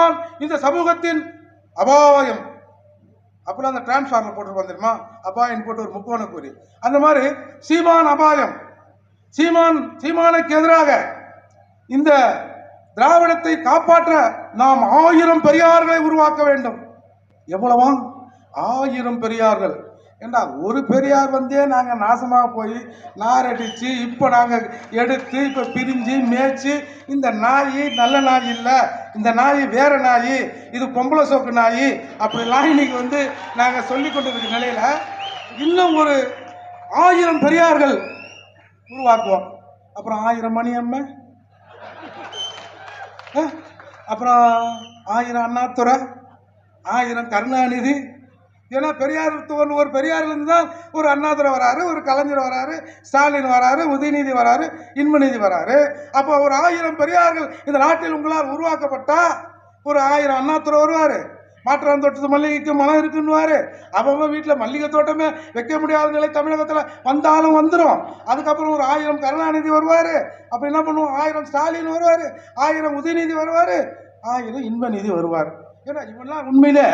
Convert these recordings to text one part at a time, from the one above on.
சீமான் இந்த சமூகத்தின் அபாயம். அப்பெல்லாம் அந்த டிரான்ஸ்ஃபார்மர் போட்டு தெரியுமா? அபாயம் போட்டு ஒரு முக்கோண கூறி. அந்த மாதிரி சீமான் அபாயம். சீமான் சீமானுக்கு எதிராக இந்த திராவிடத்தை காப்பாற்ற நாம் ஆயிரம் பெரியார்களை உருவாக்க வேண்டும். எவ்வளவா ஆயிரம் பெரியார்கள். ஏண்டா ஒரு பெரியார் வந்தே நாங்கள் நாசமாக போய் நார் அடித்து இப்போ நாங்கள் எடுத்து இப்போ பிரிஞ்சு மேய்ச்சி இந்த நாய் நல்ல நாய் இல்லை இந்த நாய் வேற நாய் இது பொம்பளை சோக்கு நாய் அப்படிலாம் இன்னைக்கு வந்து நாங்கள் சொல்லி கொண்டிருக்க நிலையில் இன்னும் ஒரு ஆயிரம் பெரியார்கள் உருவாக்குவோம். அப்புறம் ஆயிரம் மணி அம்மை? அப்புறம் ஆயிரம் அண்ணாதுரை ஆயிரம் கருணாநிதி ஏன்னா பெரியார் தோன் ஒரு பெரியார்லேருந்து தான் ஒரு அண்ணாதுரை வராரு ஒரு கலைஞர் வராரு ஸ்டாலின் வராரு உதயநிதி வராரு இன்பநிதி வராரு. அப்போ ஒரு ஆயிரம் பெரியார்கள் இந்த நாட்டில் உங்களால் உருவாக்கப்பட்டா ஒரு ஆயிரம் அண்ணாதுரை வருவார். மாற்றான் தோட்டத்து மல்லிகைக்கு மனம் இருக்குன்னுவாரு. அவங்க வீட்டில் மல்லிகை தோட்டமே வைக்க முடியாத நிலை தமிழகத்தில் வந்தாலும் வந்துடும் அதுக்கப்புறம் ஒரு ஆயிரம் கருணாநிதி வருவார். அப்போ என்ன பண்ணுவோம்? ஆயிரம் ஸ்டாலின் வருவார். ஆயிரம் உதயநிதி வருவார். ஆயிரம் இன்பநிதி வருவார். ஏன்னா இவன்லாம் உண்மையிலே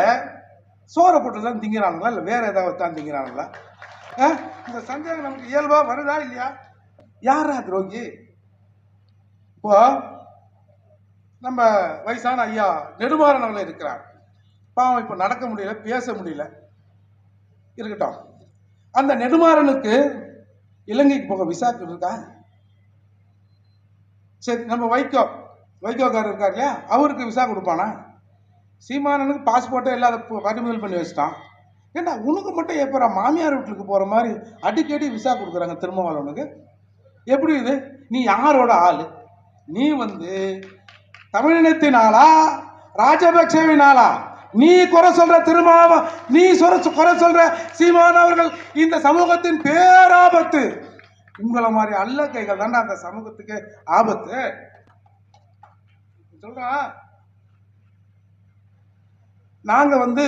சோறை போட்டு தான் திங்கிறானுங்களா? இல்லை வேற ஏதாவது தான் திங்கிறானுங்களா? ஆ? இந்த சந்தேகம் நமக்கு இயல்பா வருதா இல்லையா? யாரா துரோகி? இப்போ நம்ம வயசான ஐயா நெடுமாறன் அவர்கள் இருக்கிறார். பாவம் இப்போ நடக்க முடியல பேச முடியல. இருக்கட்டும். அந்த நெடுமாறனுக்கு இலங்கைக்கு போக விசா இருக்கா? சரி நம்ம வைகோ வைகோக்காரர் இருக்கார் இல்லையா? அவருக்கு விசா கொடுப்பானா? சீமானனுக்கு பாஸ்போர்ட்டே இல்லாத பறிமுதல் பண்ணி வச்சிட்டான். ஏண்டா உனக்கு மட்டும் எப்போ மாமியார் வீட்டுக்கு போகிற மாதிரி அடிக்கடி விசா கொடுக்குறாங்க திருமாவளவனுக்கு? எப்படி இது? நீ யாரோட ஆள்? நீ வந்து தமிழினத்தினாலா ராஜபக்சேவினாலா நீ குறை சொல்ற திருமாவ நீ சொர குறை சொல்ற சீமான் அவர்கள் இந்த சமூகத்தின் பேராபத்து. உங்களை மாதிரி அல்ல கைகள் தாண்டா அந்த சமூகத்துக்கு ஆபத்து. சொல்றா. நாங்கள் வந்து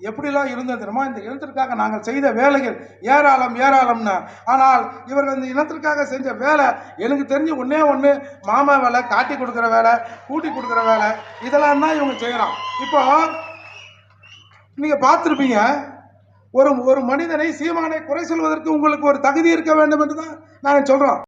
எப்படிலாம் இருந்தோம் தெரியுமா? இந்த இனத்திற்காக நாங்கள் செய்த வேலைகள் ஏராளம் ஏராளம்னு. ஆனால் இவர்கள் இந்த இனத்திற்காக செஞ்ச வேலை எனக்கு தெரிஞ்சு ஒன்றே ஒன்று மாமா வேலை காட்டி கொடுக்குற வேலை கூட்டி கொடுக்குற வேலை இதெல்லாம் தான் இவங்க செய்கிறான் இப்போ நீங்கள் பார்த்துருப்பீங்க ஒரு ஒரு மனிதனை சீமானை குறை சொல்வதற்கு உங்களுக்கு ஒரு தகுதி இருக்க வேண்டும் என்று தான் நாங்கள் சொல்கிறோம்